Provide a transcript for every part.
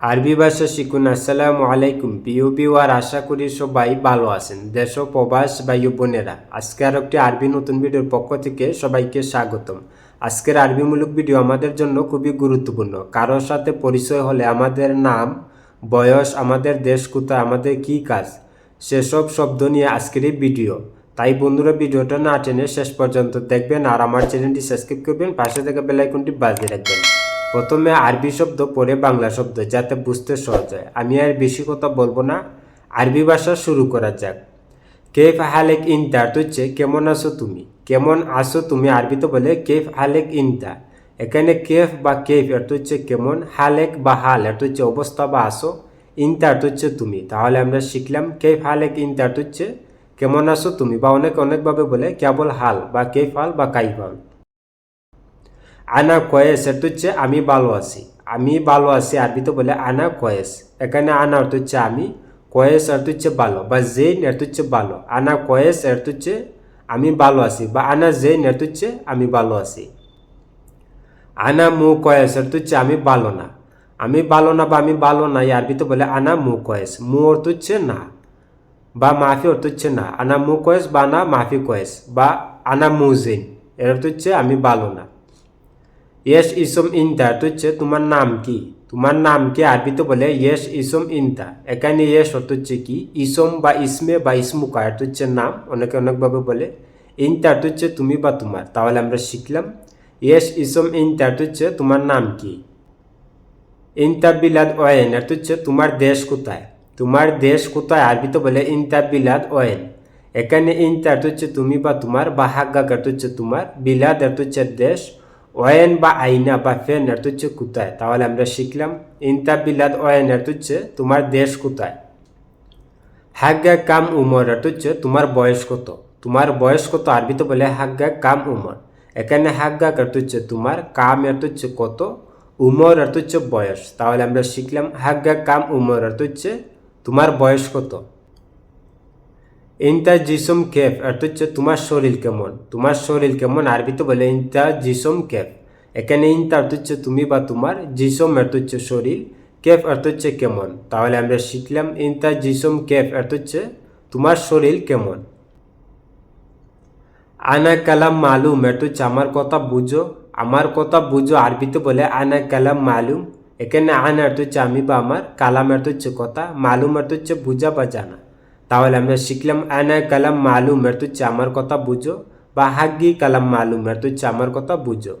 আরবি ভাষা শিখুন। আসসালামু আলাইকুম। প্রিয় বিওয়ার আশা করি সবাই ভালো আছেন। দেশ প্রবাস ও বোনেরা, আজকে আর একটি আরবি নতুন ভিডিওর পক্ষ থেকে সবাইকে স্বাগতম। আজকের আরবিমূলক ভিডিও আমাদের জন্য খুবই গুরুত্বপূর্ণ। কারোর সাথে পরিচয় হলে আমাদের নাম, বয়স, আমাদের দেশ কোথায়, আমাদের কী কাজ, সেসব শব্দ নিয়ে আজকের এই ভিডিও। তাই বন্ধুরা, ভিডিওটা না টেনে শেষ পর্যন্ত দেখবেন আর আমার চ্যানেলটি সাবস্ক্রাইব করবেন, পাশে থেকে বেলাইকনটি বাজিয়ে রাখবেন। প্রথমে আরবি শব্দ পরে বাংলা শব্দ, যাতে বুঝতে সহজ হয়। আমি আর বেশি কথা বলব না। আরবি ভাষা শুরু করা যাক। কেফ হালেক ইনতা হচ্ছে কেমন আছো তুমি? কেমন আছো তুমি আরবিতে বলে কেফ হালেক ইনতা। এখানে কেফ বা কেফ এটা হচ্ছে কেমন, হালেক বা হাল এটা হচ্ছে অবস্থা বা আসো ইনতা হচ্ছে তুমি। তাহলে আমরা শিখলাম কেফ হালেক ইনতা হচ্ছে কেমন আছো তুমি, বা অনেক অনেকভাবে বলে কেবল হাল বা কেফ হাল বা কাইফ হাল। আনা কয়েস এটা হচ্ছে আমি ভালো আছি। আমি ভালো আছি আরবিতে বলে আনা কয়েস। এখানে আনা অর্থ হচ্ছে আমি, কয়েস অর্থ হচ্ছে ভালো বা জেন অর্থ হচ্ছে ভালো। আনা কয়েস অর্থ হচ্ছে আমি ভালো আছি বা আনা জেন অর্থ হচ্ছে আমি ভালো আছি। আনা মু কয়েস অর্থ হচ্ছে আমি ভালো না। আমি ভালো না বা আমি ভালো না, এই আরবিতে বলে আনা মু কয়েস। মু অর্থ হচ্ছে না বা মাফি অর্থ হচ্ছে না। আনা মু কয়েস বা না মাফি কয়েস বা আনা মু মুজেন এর অর্থ হচ্ছে আমি ভালো না। ইয়েস ইসম ইনতা তো হচ্ছে তোমার নাম কি তোমার নাম কি আরবিতে বলে ইয়েস ইসম ইনতা এখানে ইয়েস অর্থ হচ্ছে কি ইসম বা ইসমে বা ইসমুকা এটা হচ্ছে নাম অনেকে অনেকভাবে বলে ইনতা তো হচ্ছে তুমি বা তোমার তাহলে আমরা শিখলাম ইয়েস ইসম ইনতা তো হচ্ছে তোমার নাম কি ইনতা বিলাদ ওয়েন এটা হচ্ছে তোমার দেশ কোথায় তোমার দেশ কোথায় আরবিতে বলে ইনতা বিলাদ ওয়েন এখানে ইনতা এটা হচ্ছে তুমি বা তোমার বা হাগ্গা এটা হচ্ছে তোমার বিলাদ এটা হচ্ছে দেশ ওয়েন বা আইনা বা ফেন এর হচ্ছে কোথায়? তাহলে আমরা শিখলাম ইনতা বিলাদ ওয়েন হচ্ছে তোমার দেশ কোথায়? হাগ্গা কাম উমর এর হচ্ছে তোমার বয়স কত? তোমার বয়স কত আরবিতে বলে হাগ্গা কাম উমর। এখানে হাগ্গা এর হচ্ছে তোমার কাম এর হচ্ছে কত? উমর এর হচ্ছে বয়স। তাহলে আমরা শিখলাম, হাগ্গা কাম উমর এর হচ্ছে তোমার বয়স কত? ইনতা জিসম কেফ অর্থ হচ্ছে তোমার শরীর কেমন? তোমার শরীর কেমন? আরবিতে বলে ইনতা জিসম কেফ এখানে ইনতা অর্থ হচ্ছে তুমি বা তোমার জিসম অর্থ হচ্ছে শরীর কেফ অর্থ হচ্ছে কেমন? তাহলে আমরা শিখলাম ইনতা জিসম কেফ অর্থ হচ্ছে তোমার শরীর কেমন। আনা কালাম মালুম অর্থ হচ্ছে আমার কথা বুঝো। আমার কথা বুঝো, আরবিতে বলে আনা কালাম মালুম। এখানে আনা অর্থ হচ্ছে আমি বা আমার, কালাম অর্থ হচ্ছে কথা, মালুম অর্থ হচ্ছে বুঝা বা জানা। তাহলে আমরা শিখলাম, আনা কালাম মালুম এর হচ্ছে আমার কথা বুঝো, বা হাগ্গি কালাম মালুম এর হচ্ছে আমার কথা বুঝো।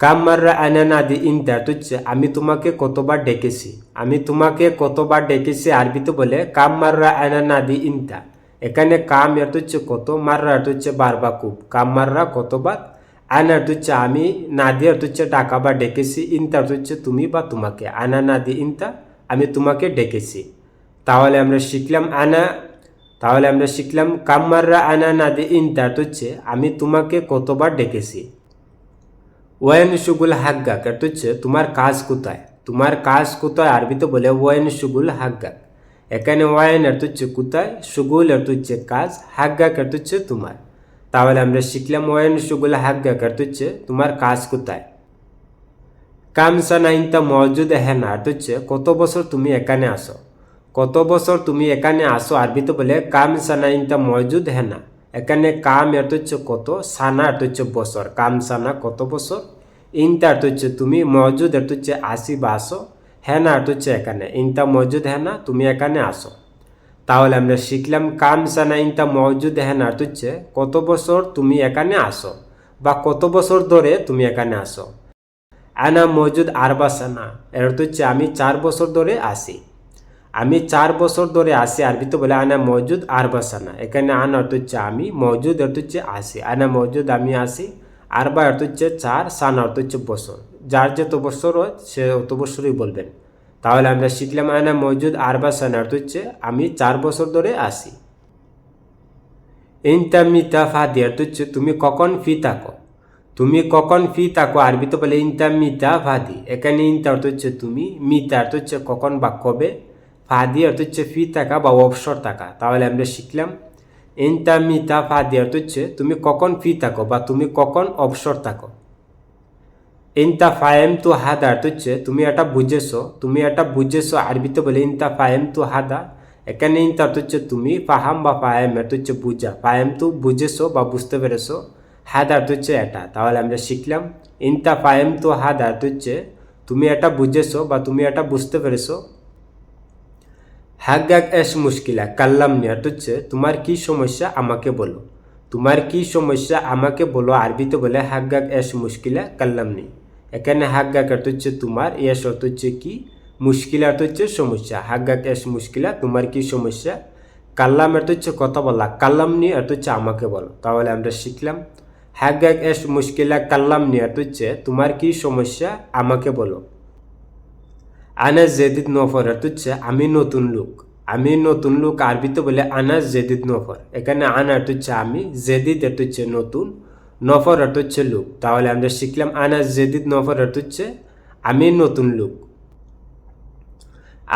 কাম মাররা আনা নাদি ইনতা হচ্ছে আমি তোমাকে কতবার ডেকেছি, আমি তোমাকে কতবার ডেকেছি আরবিতে বলে, কাম মাররা আনা নাদি ইনতা এখানে কাম এর হচ্ছে কত, মাররা হচ্ছে বার বা কুব কাম মাররা কতবার, আনা এর হচ্ছে আমি নাদি এর হচ্ছে ডাকা বা ডেকেছি ইনতা তুমি বা তোমাকে, আনা নাদি ইনতা আমি তোমাকে ডেকেছি। তাহলে আমরা শিখলাম আনা, তাহলে আমরা শিখলাম কাম্মাররা আনা নাদি ইনতার হচ্ছে, আমি তোমাকে কতবার ডেকেছি? ওয়েন সুগুল হাগ্গাক এটা হচ্ছে তোমার কাজ কোথায়? তোমার কাজ কোথায়? আরবিতে বলে ওয়েন সুগুল হাগ্গাক। এখানে ওয়েন এর হচ্ছে কোথায়? সুগুল এর হচ্ছে কাজ, হাগ্গাক এর হচ্ছে তোমার। তাহলে আমরা শিখলাম ওয়েন সুগুল হাগ্গাক এর হচ্ছে তোমার কাজ কোথায়? কামসানা ইনতা মজুদ হ্যাঁ না হচ্ছে কত বছর তুমি এখানে আসো কত বছর তুমি এখানে আসো আরবিতে বলে কাম সানা ইনতা মজুদ হ্যাঁ না এখানে কাম এত হচ্ছে কত? সানা এত হচ্ছে বছর কাম সানা কত বছর ইনতা এত হচ্ছে তুমি মজুদ এত হচ্ছে আসি বা আসো হ্যাঁ না এত হচ্ছে এখানে ইনতা মজুদ হ্যাঁ না তুমি এখানে আসো তাহলে আমরা শিখলাম কাম সানা ইনতা মজুদ হ্যাঁ না এত হচ্ছে কত বছর তুমি এখানে আসো বা কত বছর ধরে তুমি এখানে আসো আনা মজুদ আরবা সানা এর হচ্ছে আমি চার বছর ধরে আসি আমি চার বছর ধরে আসি আরবিতে বলে আনা মজুদ আর বাসানা এখানে আন অর্থ হচ্ছে আমি, মজুদ অর্থ হচ্ছে আসি আনা মজুদ আমি আসি আরবা অর্থ হচ্ছে চার, সান অর্থ হচ্ছে বছর। যার যত বছর হয়, সে অত বছরই বলবেন। তাহলে আমরা শিখলাম আনা মজুদ আরবা সানা অর্থ হচ্ছে আমি চার বছর ধরে আসি ইনতা মিতা ফাদি অর্থ হচ্ছে তুমি কখন ফি থাকো। তুমি কখন ফি থাকো আরবিতে বলে ইনতা মিতা ফাদি এখানে ইনতা অর্থ হচ্ছে তুমি, মিতা অর্থ হচ্ছে কখন বা কবে। ফাদি অর্থ হচ্ছে ফি থাকা বা অবসর থাকা তাহলে আমরা শিখলাম ইনতা মিতা ফাদি অর্থ হচ্ছে তুমি কখন ফি থাকো বা তুমি কখন অবসর থাকো। ইনতা ফায়েম তু হাদা অর্থ হচ্ছে, তুমি এটা বুঝেছ, তুমি এটা বুঝেছ আরবিতে বলে ইনতা ফায়েম তু হাদা। এখানে ইনতা অর্থ হচ্ছে তুমি ফাহাম বা ফায়েম, অর্থ হচ্ছে বুঝা। ফায়েম তু বুঝেছ বা বুঝতে পেরেছ, হাদা অর্থ হচ্ছে এটা। তাহলে আমরা শিখলাম ইনতা ফায়েম তু হাদা অর্থ হচ্ছে, তুমি এটা বুঝেছ বা তুমি এটা বুঝতে পেরেছ হাগাক এস মুশকিলা, কাল্লাম নিয়ে হচ্ছে তোমার কি সমস্যা? আমাকে বলো। তোমার কি সমস্যা? আমাকে বলো। আরবিতে বলে, হাগাক এস মুশকিলা, কাল্লাম নি। এখানে হাগাক অর্থ হচ্ছে তোমার এস অর্থ হচ্ছে কি? মুশকিলা অর্থ হচ্ছে সমস্যা। হাগাক এস মুশকিলা, তোমার কি সমস্যা? কাল্লাম অর্থ হচ্ছে কথা বলা, কাল্লাম নিয়ে অর্থ হচ্ছে আমাকে বলো। তাহলে আমরা শিখলাম, হাগাক এস মুশকিলা, কাল্লাম নিয়ে অর্থ হচ্ছে তোমার কি সমস্যা? আমাকে বলো। আনাস জেদিদ নফর অর্থ হচ্ছে, আমি নতুন লোক। আমি নতুন লোক আরবিতে বলে আনাস জেদিদ নফর এখানে আনা অর্থ হচ্ছে, আমি জেদিদ অর্থ হচ্ছে, নতুন নফর অর্থ হচ্ছে, লোক তাহলে আমরা শিখলাম, আনাস জেদিদ নফর অর্থ হচ্ছে, আমি নতুন লোক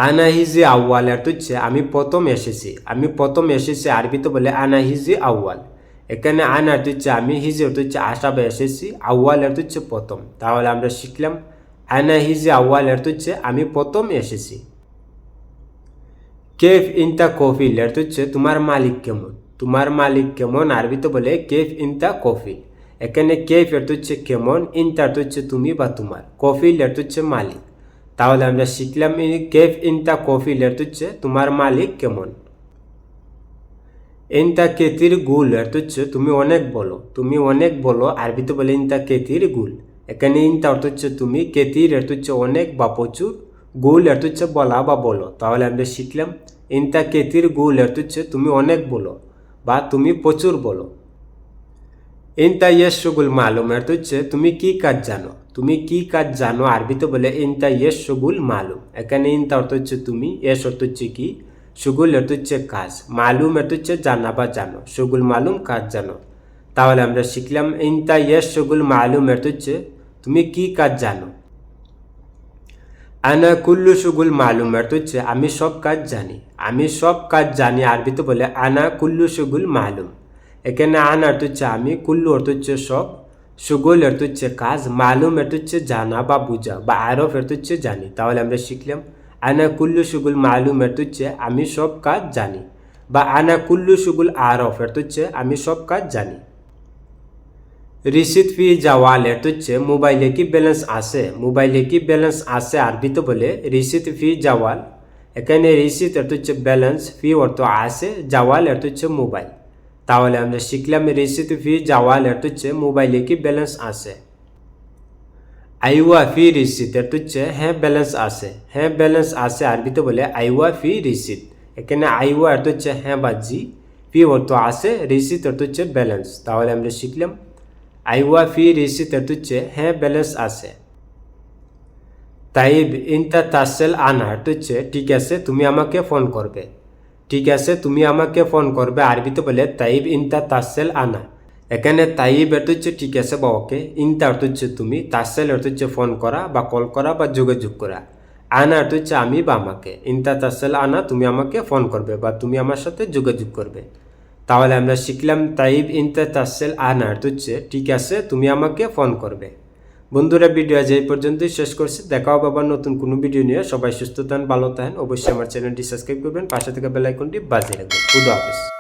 আনা হিজি আউয়াল অর্থ হচ্ছে, আমি প্রথম এসেছি আমি প্রথম এসেছি আরবিতে বলে আনা হিজি আউয়াল এখানে আনা অর্থ হচ্ছে, আমি হিজি অর্থ হচ্ছে আসাবে এসেছি আউয়াল অর্থ হচ্ছে, প্রথম তাহলে আমরা শিখলাম আনা হিজি আউয়াল অর্থ হচ্ছে আমি প্রথম এসেছি কেফ ইনতা কফিল অর্থ হচ্ছে তোমার মালিক কেমন তোমার মালিক কেমন আরবিতে বলে কেফ ইনতা কফিল এখানে কেফ অর্থ হচ্ছে কেমন ইনতা হচ্ছে তুমি বা তোমার কফিল অর্থ হচ্ছে মালিক তাহলে আমরা শিখলাম কেফ ইনতা কফিল অর্থ হচ্ছে তোমার মালিক কেমন ইনতা কেতির গুল অর্থ হচ্ছে তুমি অনেক বলো তুমি অনেক বলো আরবিতে বলে ইনতা কেতির গুল এখানে ইনতা অর্থ হচ্ছে তুমি কেতির অর্থ হচ্ছে অনেক বা প্রচুর গুল অর্থ হচ্ছে বলা বা বলো। তাহলে আমরা শিখলাম, ইনতা কেতির গুল অর্থ হচ্ছে তুমি অনেক বলো বা তুমি প্রচুর বলো। ইনতা ইয়েস সগুল মালুম অর্থ হচ্ছে তুমি কি কাজ জানো? তুমি কি কাজ জানো আরবিতে বলে ইনতা ইয়েস সগুল মালুম। এখানে ইনতা অর্থ হচ্ছে তুমি এস অর্থ হচ্ছে কি? সুগুল অর্থ হচ্ছে কাজ। মালুম অর্থ হচ্ছে জানা বা জানো। সুগুল মালুম কাজ জানো। তাহলে আমরা শিখলাম, ইনতা ইয়েস সগুল মালুম অর্থ হচ্ছে তুমি কি কাজ জানো? আনা কুল্লু সুগুল মালুম, অর্থ হচ্ছে আমি সব কাজ জানি। আমি সব কাজ জানি, আরবিতে বলে আনা কুল্লু সুগুল মালুম। এখানে আন অর্থ হচ্ছে আমি, কুল্লু অর্থ হচ্ছে সব। সুগুল অর্থ হচ্ছে কাজ, মালুম অর্থ হচ্ছে জানা বা বুঝা বা আরফ অর্থ হচ্ছে জানি। তাহলে আমরা শিখলাম, আনা কুল্লু সুগুল মালুম অর্থ হচ্ছে আমি সব কাজ জানি বা আনা কুল্লু সুগুল আরফ অর্থ হচ্ছে আমি সব কাজ জানি। রিসিট ফি জাওয়াল অর্থ হচ্ছে মোবাইলে কি ব্যালেন্স আছে? মোবাইলে কি ব্যালেন্স আছে আরবিতে বলে রিসিট ফি জাওয়াল এখানে রিসিট অর্থ হচ্ছে ব্যালেন্স ফি অর্থ আছে জাওয়াল অর্থ হচ্ছে মোবাইল তাহলে আমরা শিখলাম রিসিট ফি জাওয়াল অর্থ হচ্ছে মোবাইলে কি ব্যালেন্স আছে। আইওয়া ফি রিসিট অর্থ হচ্ছে হ্যাঁ ব্যালেন্স আছে। হ্যাঁ ব্যালেন্স আছে আরবিতে বলে আইওয়া ফি রিসিট এখানে আইওয়া অর্থ হচ্ছে হ্যাঁ বা জি। ফি অর্থ আছে রিসিট অর্থ হচ্ছে ব্যালেন্স তাহলে আমরা শিখলাম আইওয়া ফি রিসিট অর্থ হচ্ছে হ্যাঁ ব্যালেন্স আছে তাইব ইনতা তাসেল আনা হচ্ছে ঠিক আছে, তুমি আমাকে ফোন করবে। ঠিক আছে, তুমি আমাকে ফোন করবে। আরবিতে বলে, তাইব ইনতা তাসেল আনা। এখানে তাইব অর্থ হচ্ছে ঠিক আছে বা ওকে ইনতা অর্থ হচ্ছে তুমি, তাসেল অর্থ হচ্ছে ফোন করা বা কল করা বা যোগাযোগ করা। আনা অর্থ হচ্ছে আমি বা আমাকে। ইনতা তাসেল আনা, তুমি আমাকে ফোন করবে বা তুমি আমার সাথে যোগাযোগ করবে। তাহলে আমরা শিখলাম তাইব ইনতে তাসেল আনার। তুচ্ছে ঠিক আছে, তুমি আমাকে ফোন করবে। বন্ধুরা, ভিডিও আজ এই পর্যন্তই শেষ করছি। দেখা হবে আবার নতুন কোনো ভিডিও নিয়ে। সবাই সুস্থ থাকেন, ভালো থাকেন। অবশ্যই আমার চ্যানেলটি সাবস্ক্রাইব করবেন। পাশে থেকে বেলাইকনটি বাজিয়ে রাখবেন। খুদা হাফেজ।